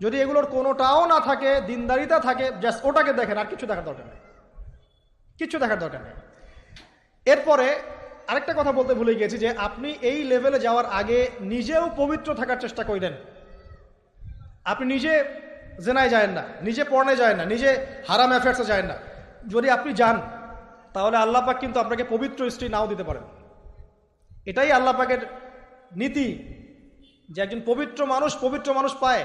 যদি এগুলোর কোনোটাও না থাকে, দিনদারিতা থাকে জাস্ট ওটাকে দেখেন, আর কিছু দেখার দরকার নেই। কিছু দেখার দরকার নেই। এরপরে আরেকটা কথা বলতে ভুলে গিয়েছি যে আপনি এই লেভেলে যাওয়ার আগে নিজেও পবিত্র থাকার চেষ্টা করেন আপনি নিজে জেনায় যায় না, নিজে পড়নে যায় না, নিজে হারাম অ্যাফেয়ার্সে যায় না। যদি আপনি যান, তাহলে আল্লাহ পাক কিন্তু আপনাকে পবিত্র স্ত্রী নাও দিতে পারেন। এটাই আল্লাহ পাকের নীতি যে একজন পবিত্র মানুষ পবিত্র মানুষ পায়।